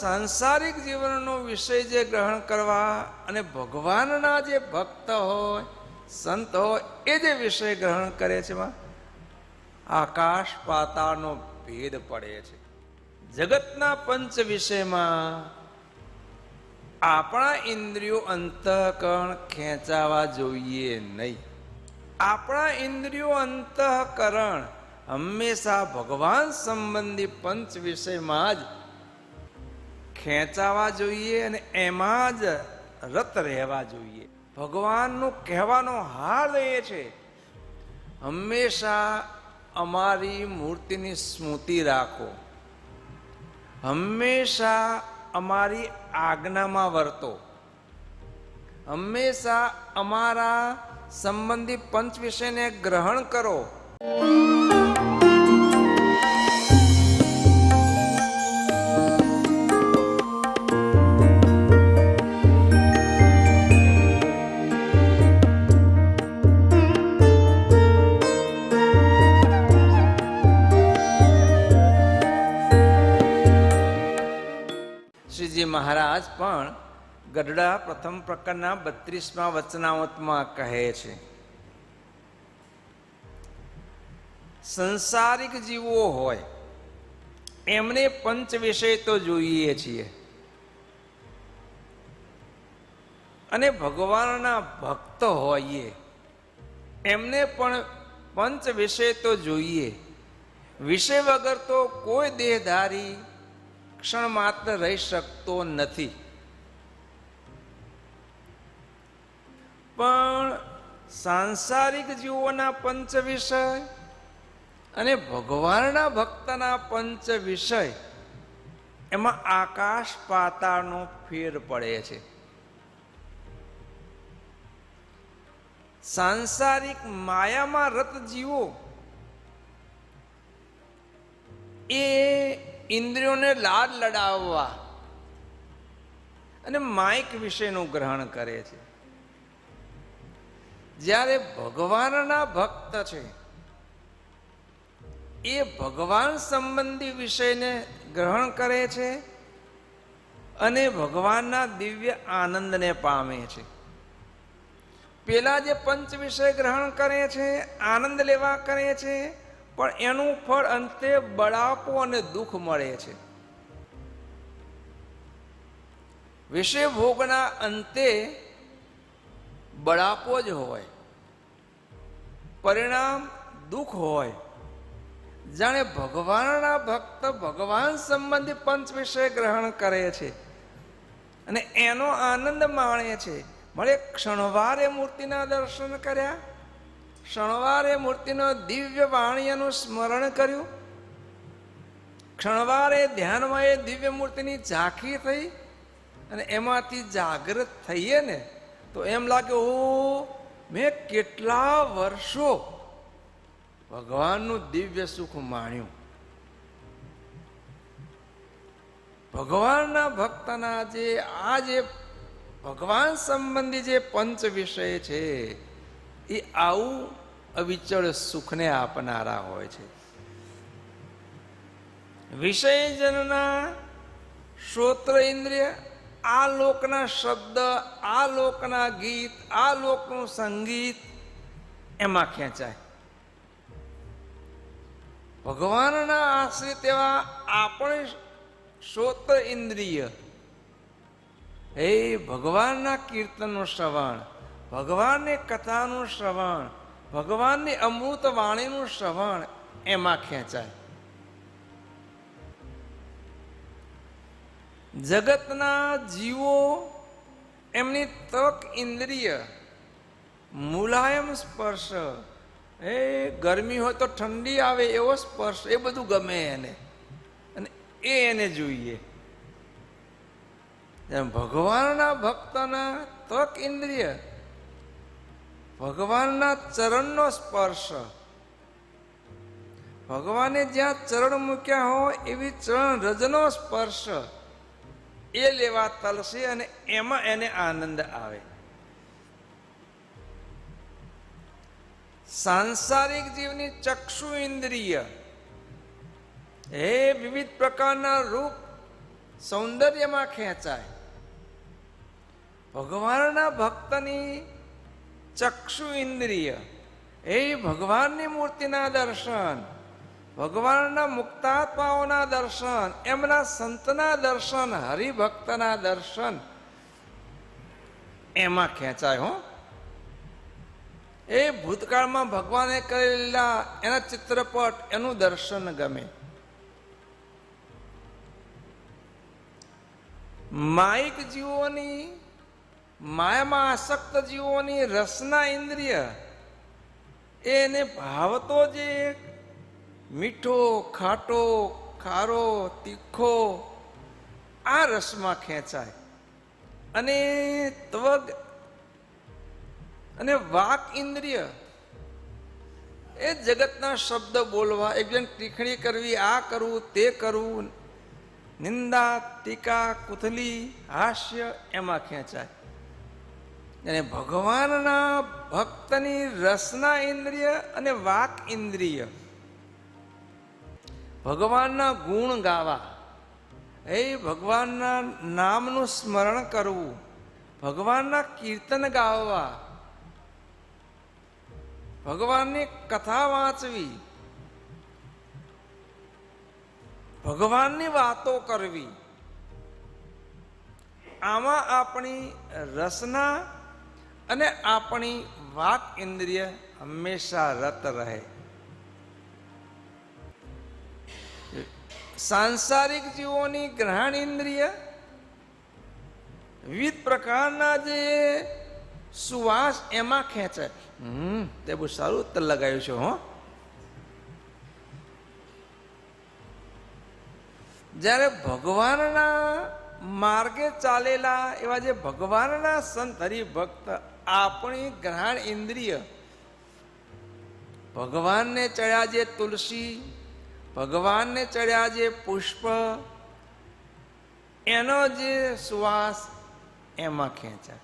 સાંસારિક જીવનનો વિષય જે ગ્રહણ કરવા અને ભગવાનના જે ભક્ત હોય, સંત હોય, એ જે વિષય ગ્રહણ કરે છે એમાં આકાશ પાતાળનો ભેદ પડે છે. જગતના પંચ વિષયમાં આપણા ઇન્દ્રિયો અંતઃકરણ ખેંચાવા જોઈએ નહીં. આપણા ઇન્દ્રિયો અંતઃકરણ હંમેશા ભગવાન સંબંધી પંચ વિષયમાં જ ખેંચાવા જોઈએ અને એમાં જ રત રહેવા જોઈએ. ભગવાનનું કહેવાનો હાલ એ છે, હંમેશા અમારી મૂર્તિની સ્મૃતિ રાખો. હંમેશા અમારી આજ્ઞામાં વર્તો. હંમેશા અમારા સંબંધી પંચ વિષયને ગ્રહણ કરો. શ્રીજી મહારાજ પણ ગઢડા પ્રથમ પ્રકરણના બત્રીસમાં વચનાવતમાં કહે છે, સંસારિક જીવો હોય, એમને પંચ વિષય તો જોઈએ છીએ. અને ભગવાનના ભક્ત હોઈએ, એમને પણ પંચ વિષય તો જોઈએ. વિષય વગર તો કોઈ દેહધારી ક્ષણ માત્ર રહી શકતો નથી. પણ સાંસારિક જીવોના પંચ વિષય અને ભગવાનના ભક્તના પંચ વિષય એમાં આકાશ પાતાળનો ફેર પડે છે. સાંસારિક માયામાં રત જીવો, એ ઇન્દ્રિયોને લાડ લડાવવા. અને માઇક વિશેનું ગ્રહણ કરે છે. જ્યારે ભગવાનના ભક્ત છે, એ ભગવાન સંબંધી વિષયને ગ્રહણ કરે છે અને ભગવાનના દિવ્ય આનંદને પામે છે. પેલા જે પંચ વિષય ગ્રહણ કરે છે, આનંદ લેવા કરે છે પણ એનું ફળ અંતે બળાપો અને દુઃખ મળે છે. વિષય ભોગના અંતે બળાપો જ હોય, પરિણામ દુઃખ હોય. જાણે ભગવાનના ભક્ત ભગવાન સંબંધી પંચ વિષય ગ્રહણ કરે છે અને એનો આનંદ માણે છે. મળે ક્ષણવારે મૂર્તિના દર્શન કર્યા ક્ષણવારે મૂર્તિનો દિવ્ય વાણીનું સ્મરણ કર્યું. ક્ષણવારે ધ્યાનમાં એ દિવ્ય મૂર્તિની ઝાંખી થઈ અને એમાંથી જાગૃત થઈએ ને, તો એમ લાગે, ઓ, મેં કેટલા વર્ષો ભગવાનનું દિવ્ય સુખ માણ્યું. ભગવાનના ભક્તના જે, આ જે ભગવાન સંબંધી જે પંચ વિષય છે, એ આવું અવિચળ સુખને આપનારા હોય છે. વિષયજનના શ્રોત્ર ઇન્દ્રિય, આ લોકના શબ્દ, આ લોકના ગીત, આ લોકનું સંગીત એમાં ખેંચાય. ભગવાનના આશ્રિત એવા આપણે શ્રોત્ર ઇન્દ્રિય, એ ભગવાનના કીર્તનનું શ્રવણ, ભગવાનની કથાનું શ્રવણ ભગવાનની અમૃત વાણીનું શ્રવણ એમાં ખેંચાય. જગતના જીવો એમની તક ઇન્દ્રિય, મુલાયમ સ્પર્શ, એ ગરમી હોય તો ઠંડી આવે એવો સ્પર્શ, એ બધું ગમે એને. અને એ એને જોઈએ. ભગવાનના ભક્તના તક ઇન્દ્રિય ભગવાનના ચરણનો સ્પર્શ. ભગવાને જ્યાં ચરણ મૂક્યા હોય એવી ચરણ રજનો સ્પર્શ. એ લેવા તલશે અને એમાં એને આનંદ આવે. સાંસારિક જીવની ચક્ષુ ઇન્દ્રિય. એ વિવિધ પ્રકારના રૂપ સૌંદર્યમાં ખેંચાય. ભગવાનના ભક્તની ચક્ષુ ઇન્દ્રિય એ ભગવાનની મૂર્તિના દર્શન, ભગવાનના મુક્તાત્માઓના દર્શન, એમના સંતના દર્શન, હરિભક્તના દર્શન એમાં ખેંચાય હો. એ ભૂતકાળમાં ભગવાને કરેલા એના ચિત્રપટ, એનું દર્શન ગમે. માઇક જીવોની માયામાં આસક્ત જીવોની રસના ઇન્દ્રિય એને ભાવતો જે મીઠો, ખાટો, ખારો, તીખો, આ રસમાં ખેંચાય. અને ત્વગ અને વાક ઇન્દ્રિય, એ જગતના શબ્દ બોલવા એકબીજાને ટીખણી કરવી, આ કરવું, તે કરવું, નિંદા, ટીકા, કુથલી, હાસ્ય, એમાં ખેંચાય. અને ભગવાનના ભક્તની રસના ઇન્દ્રિય અને વાક ઇન્દ્રિય. ભગવાનના ગુણ ગાવા. એ ભગવાનના નામનું સ્મરણ કરવું. ભગવાનના કીર્તન ગાવા ભગવાનની કથા વાંચવી. ભગવાનની વાતો કરવી. આમાં આપણી રસના અને આપણી વાક ઇન્દ્રિય હંમેશા રત રહે. સાંસારિક જીવોની ગ્રહણ ઇન્દ્રિય વિવિધ પ્રકારના જે સુવાસ એમાં ખેંચે. હમ, તે બહુ સારું ઉત્તર લગાવ્યું છે, હો. જ્યારે ભગવાનના માર્ગે ચાલેલા એવા જે ભગવાનના સંત હરિભક્ત આપણી ગ્રહણ ઇન્દ્રિય. ભગવાનને ચડ્યા જે તુલસી, ભગવાનને ચડ્યા જે પુષ્પ, એનો જે સુવાસ એમાં ખેંચાય.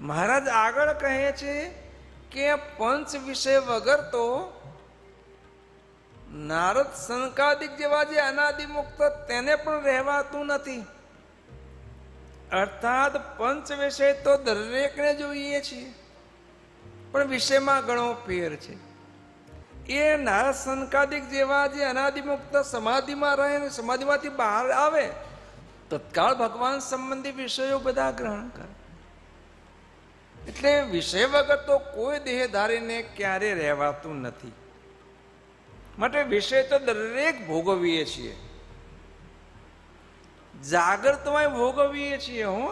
મહારાજ આગળ કહે છે કે પંચ વિષય વગર તો નારદ સંકાદિક જેવા જે અનાદિમુક્ત, તેને પણ રહેવાતું નથી. અર્થાત પંચ વિષય તો દરેકને જોઈએ છીએ પણ વિષયમાં ઘણો ફેર છે. એ નારદ સંકાદિક જેવા જે અનાદિમુક્ત સમાધિમાં રહે ને સમાધિમાંથી બહાર આવે, તત્કાળ ભગવાન સંબંધી વિષયો બધા ગ્રહણ કરે. એટલે વિષય વગર તો કોઈ દેહધારીને ક્યારે રહેવાતું નથી. માટે વિષય તો દરેક ભોગવીએ છીએ. જાગૃતમાં ભોગવીએ છીએ, હું.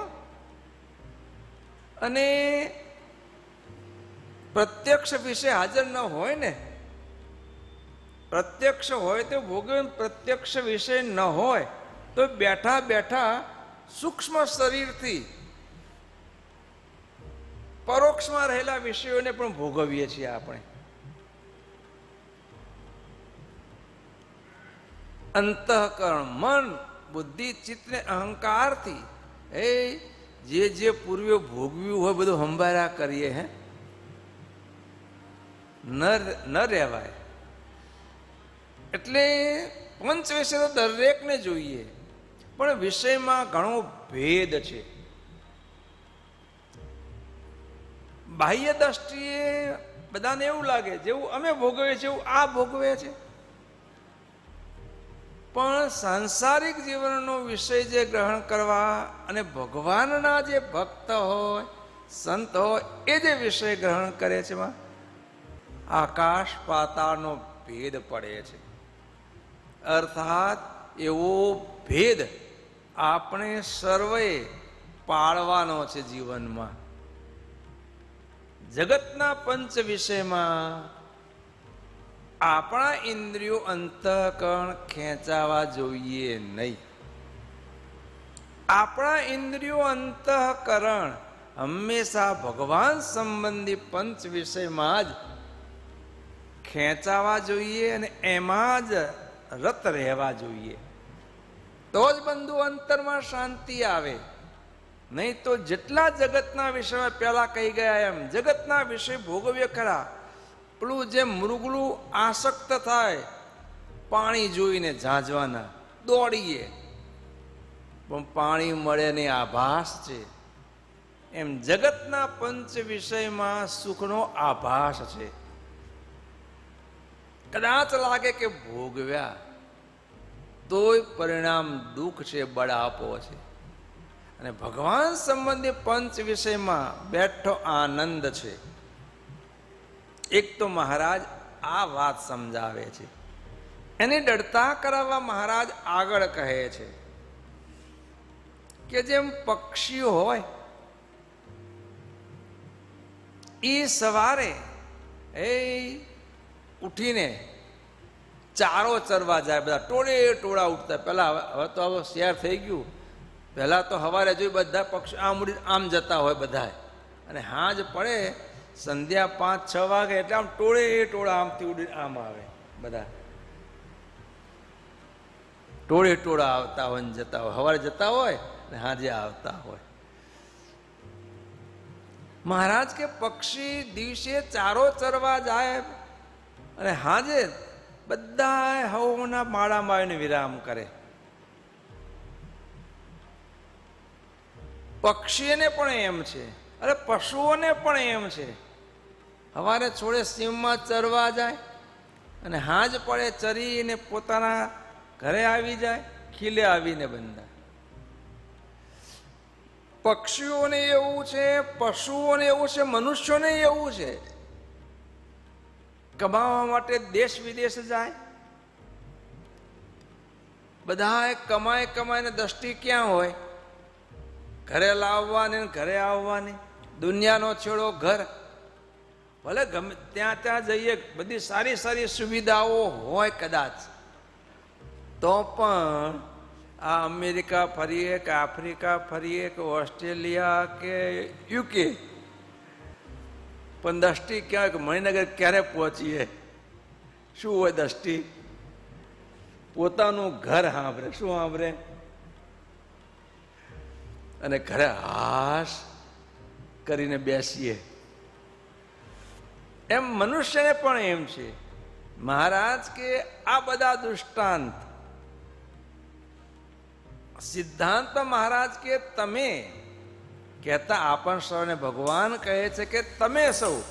અને પ્રત્યક્ષ વિષય હાજર ન હોય ને, પ્રત્યક્ષ હોય તો ભોગવે પ્રત્યક્ષ વિષય ન હોય, તો બેઠા બેઠા સૂક્ષ્મ શરીરથી પરોક્ષમાં રહેલા વિષયોને પણ ભોગવીએ છીએ આપણે. અંતઃકરણ, મન બુદ્ધિ ચિત્તને અહંકારથી, એ જે જે પૂર્વે ભોગવ્યું હોય બધું હંભાર્યા કરીએ હે. ન ન રહેવાય. એટલે પંચ વિષય તો દરેકને જોઈએ. પણ વિષયમાં ઘણો ભેદ છે. બાહ્ય દ્રષ્ટિએ બધાને એવું લાગે, જેવું અમે ભોગવીએ છીએ, એવું આ ભોગવે છે પણ સાંસારિક જીવનનો વિષય જે ગ્રહણ કરવા અને ભગવાનના જે ભક્ત હોય, સંત હોય, એ જે વિષય ગ્રહણ કરે છે એમાં આકાશ પાતાળનો ભેદ પડે છે. અર્થાત એવો ભેદ આપણે સર્વે પાળવાનો છે જીવનમાં. જગતના પંચ વિષયમાં આપણા ઇન્દ્રિયો અંતઃકરણ ખેંચાવા જોઈએ નહીં. આપણા ઇન્દ્રિયો અંતઃકરણ હંમેશા ભગવાન સંબંધી પંચ વિષયમાં જ ખેંચાવા જોઈએ અને એમાં જ રત રહેવા જોઈએ. તો જ બંધુ અંતરમાં શાંતિ આવે. નહીં તો જેટલા જગતના વિષયમાં પહેલા કહી ગયા એમ, જગતના વિષય ભોગવ્ય ખરા. પેલું જે મૃગલું આસક્ત થાય, પાણી જોઈને ઝાંઝવાના, દોડીએ. પણ પાણી મળે ને આભાસ છે. એમ જગતના પંચ વિષયમાં સુખનો આભાસ છે. કદાચ લાગે કે ભોગવ્યા, તોય પરિણામ દુઃખ છે બળાપો છે. અને ભગવાન સંબંધી પંચ વિષયમાં બેઠો આનંદ છે. એક તો મહારાજ આ વાત સમજાવે છે. એને ડરતા કરાવવા મહારાજ આગળ કહે છે કે જેમ પક્ષીઓ હોય, એ સવારે, એ ઉઠીને ચારો ચરવા જાય, બધા ટોળે ટોળા ઉઠતા. પહેલા હવે તો હવે શેર થઈ ગયું. પહેલાં તો સવારે જોઈ બધા પક્ષી આમ આમ જતા હોય બધા અને હાજ પડે સંધ્યા પાંચ, છ વાગે એટલે આમ ટોળે ટોળા આમથી ઉડી આમ આવે બધા. ટોળે ટોળા આવતા હોય ને જતા હોય. સવારે જતા હોય ને હાજે આવતા હોય. મહારાજ કે પક્ષી દિવસે ચારો ચરવા જાય અને હાજે બધા હવના માળામાં આવીને વિરામ કરે. પક્ષીને પણ એમ છે. અરે પશુઓને પણ એમ છે. સવારે છોડે સીમમાં ચરવા જાય અને હાજ પડે ચરીને પોતાના ઘરે આવી જાય, ખીલે આવીને બંધાય પક્ષીઓને એવું છે, પશુઓને એવું છે, મનુષ્યોને એવું છે. કમાવા માટે દેશ વિદેશ જાય. બધા કમાય કમાઈને દ્રષ્ટિ ક્યાં હોય? ઘરે લાવવાની ઘરે આવવાની. દુનિયાનો છેડો ઘર. ભલે ગમે ત્યાં ત્યાં જઈએ, બધી સારી સારી સુવિધાઓ હોય કદાચ. તો પણ આ અમેરિકા ફરીએ કે આફ્રિકા ફરીએ કે ઓસ્ટ્રેલિયા કે યુકે, પણ દ્રષ્ટિ ક્યાંક મણિનગર ક્યારે પહોંચીએ? શું હોય દ્રષ્ટિ? પોતાનું ઘર સાંભળે, શું સાંભળે? અને ઘરે હાશ કરીને બેસીએ. એમ મનુષ્યને પણ એમ છે, મહારાજ, કે આ બધા દૃષ્ટાંત, સિદ્ધાંત મહારાજ, કે તમે કહેતા આપણ સૌને ભગવાન કહે છે કે તમે સૌ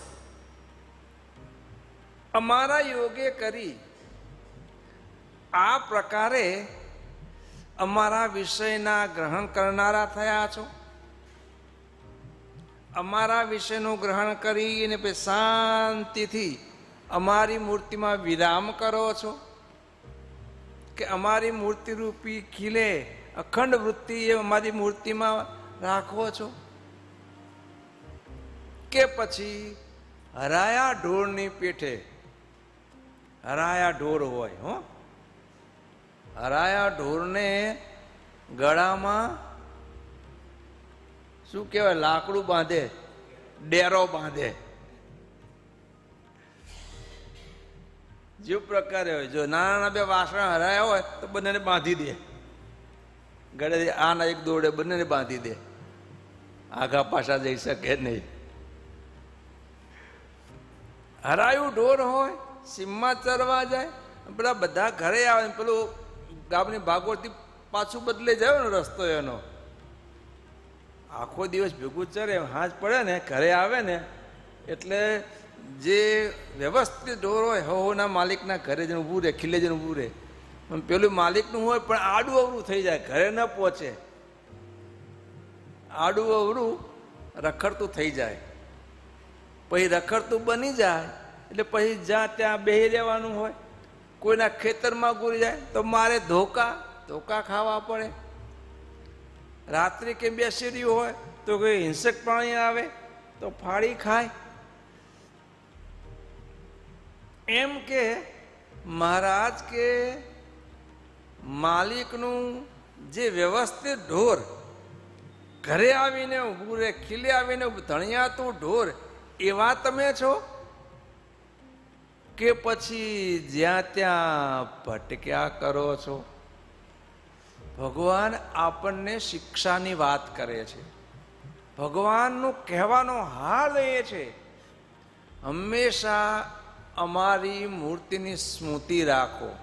અમારા યોગે કરી આ પ્રકારે અમારા વિષયના ગ્રહણ કરનારા થયા છો. અમારા વિષયનું ગ્રહણ કરીને પછી શાંતિથી અમારી મૂર્તિમાં વિરામ કરો છો? કે અમારી મૂર્તિ રૂપી ખીલે અખંડ વૃત્તિ એ અમારી મૂર્તિમાં રાખો છો? કે પછી હરાયા ઢોરની પેઠે, હરાયા ઢોર હોય, હો? હરાયા ઢોરને ગળામાં શું કહેવાય? લાકડું બાંધે, ડેરો બાંધે. જે પ્રકારે હોય. જો નાના નાના બે વાસણ હરાયા હોય, તો બંનેને બાંધી દે. ગળે આના એક દોડે, બંનેને બાંધી દે. આઘા પાછા જઈ શકે નહીં. હરાયું ઢોર હોય, સીમમાં ચરવા જાય પેલા બધા ઘરે આવે પેલું ગામની ભાગોળથી પાછું બદલે જાય ને રસ્તો એનો. આખો દિવસ ભેગું ચરે હાથ પડે ને, ઘરે આવે ને, એટલે જે વ્યવસ્થિત ઢોર હોય હોના માલિકના ઘરે જઈને ઊભું રહે, ખીલે જઈને ઊભું રહે. પેલું માલિકનું હોય, પણ આડું અવરું થઈ જાય, ઘરે ન પહોંચે. આડું અવરું રખડતું થઈ જાય. પછી રખડતું બની જાય, એટલે પછી જ્યાં ત્યાં બેહી રહેવાનું હોય, કોઈના ખેતરમાં ગુરી જાય, તો મારે ધોકા ધોકા ખાવા પડે. રાત્રે કે બેસી રહ્યું હોય? તો કોઈ હિંસક પ્રાણી આવે, તો ફાડી ખાય. એમ કે મહારાજ કે માલિકનું જે વ્યવસ્થિત ઢોર, ઘરે આવીને ઊભું રે ખીલે આવીને ધણિયાતું ઢોર એવા તમે છો? કે પછી જ્યાં ત્યાં ભટક્યા કરો છો? ભગવાન આપણને શિક્ષાની વાત કરે છે. ભગવાનનું કહેવાનો હાલ એ છે. હંમેશા અમારી મૂર્તિની સ્મૃતિ રાખો.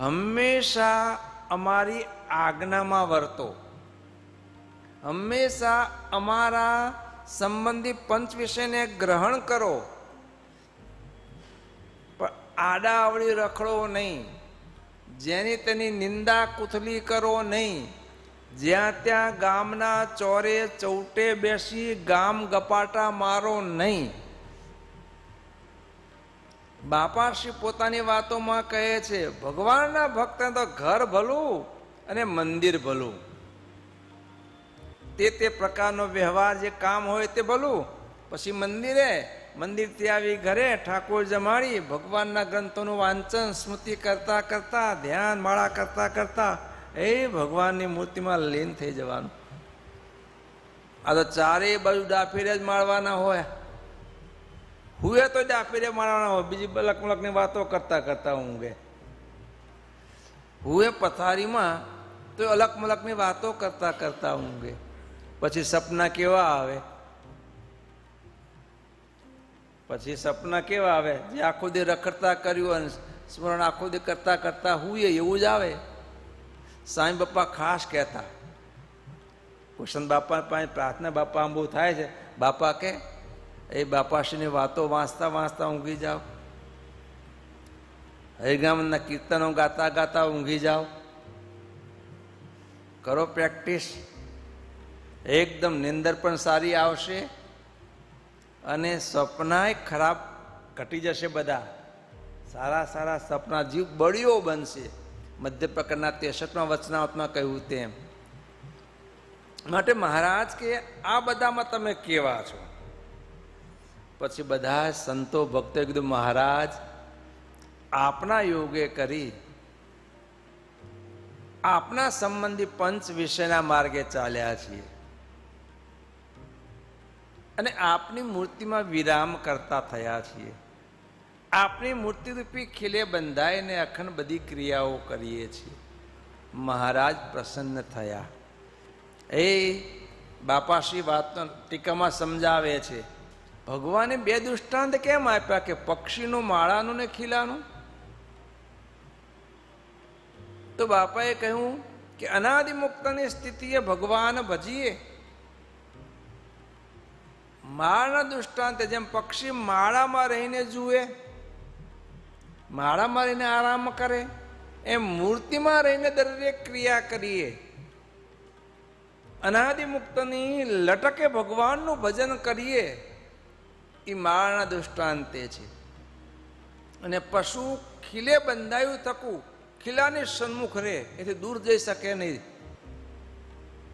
હંમેશા અમારી આજ્ઞામાં વર્તો. હંમેશા અમારા સંબંધી પંચ વિષયને ગ્રહણ કરો. પણ આડા આવડી રખડો નહીં. જેની તેની નિંદા કુથલી કરો નહીં. જ્યાં ત્યાં ગામના ચોરે ચૌટે બેસી ગામ ગપાટા મારો નહીં. બાપાશ્રી પોતાની વાતોમાં કહે છે, ભગવાનના ભક્તને તો ઘર ભલું અને મંદિર ભલું. તે તે પ્રકારનો વ્યવહાર જે કામ હોય તે ભલું. પછી મંદિરે મંદિરથી આવી ઘરે ઠાકોર જમાડી ભગવાનના ગ્રંથોનું વાંચન, સ્મૃતિ કરતા કરતા, ધ્યાન માળા કરતા કરતા એ ભગવાનની મૂર્તિમાં લીન થઈ જવાનું. આ તો ચારેય બાજુ ડાફીરે જ માળવાના હોય. હુએ તો ડાફીરે માળવાના હોય, બીજી બલક મલકની વાતો કરતા કરતા ઊંઘે. હુએ પથારીમાં તો અલગ મલકની વાતો કરતા કરતા ઊંઘે. પછી સપના કેવા આવે? પછી સપના કેવા આવે? જે આખો દે રખડતા કર્યું અને સ્મરણ આખો દે કરતા કરતા હુંએ એવું જ આવે. સાંઈ બાપા ખાસ કહેતા. કુશન બાપા પાસે પ્રાર્થના બાપા આમ બહુ થાય છે. બાપા કે, એ બાપાશ્રીની વાતો વાંચતા વાંચતા ઊંઘી જાઓ. હરિગામના કીર્તનો ગાતા ગાતા ઊંઘી જાઓ. કરો પ્રેક્ટિસ. એકદમ નિંદર પણ સારી આવશે. અને સપનાય ખરાબ ઘટી જશે બધા. સારા સારા સપના જીવ બળીઓ બનશે. મધ્ય પ્રકારના તેસઠમાં વચનાવતમાં કહ્યું તેમ. માટે મહારાજ કે, આ બધામાં તમે કેવા છો? પછી બધા સંતો ભક્તોએ કીધું, મહારાજ, આપના યોગે કરી આપના સંબંધી પંચ વિષયના માર્ગે ચાલ્યા છીએ. અને આપની મૂર્તિમાં વિરામ કરતા થયા છીએ. આપની મૂર્તિ રૂપી ખીલે બંધાઈને અખંડ બધી ક્રિયાઓ કરીએ છીએ. મહારાજ પ્રસન્ન થયા. એ બાપાશ્રી વાતનો ટીકામાં સમજાવે છે, ભગવાને બે દૃષ્ટાંત કેમ આપ્યા કે પક્ષીનું માળાનું ને ખીલાનું? તો બાપાએ કહ્યું કે અનાદિ મુક્તની સ્થિતિએ ભગવાન ભજીએ. માળાના દૃષ્ટાંતે જેમ પક્ષી માળામાં રહીને જુએ, માળામાં રહીને આરામ કરે, એમ મૂર્તિમાં રહીને દરેક ક્રિયા કરીએ. અનાદિ મુક્તની લટકે ભગવાનનું ભજન કરીએ, એ માળાના દૃષ્ટાંતે છે. અને પશુ ખીલે બંધાયું થકું, ખીલાની સન્મુખ રહે એથી દૂર જઈ શકે નહીં.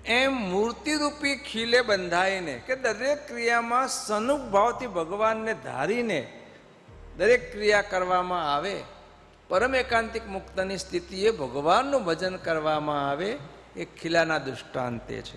એમ મૂર્તિરૂપી ખીલે બંધાઈને કે દરેક ક્રિયામાં સનુક ભાવથી ભગવાનને ધારીને દરેક ક્રિયા કરવામાં આવે, પરમ એકાંતિક મુક્તની સ્થિતિએ ભગવાનનું ભજન કરવામાં આવે, એ ખીલાના દૃષ્ટાંતે છે.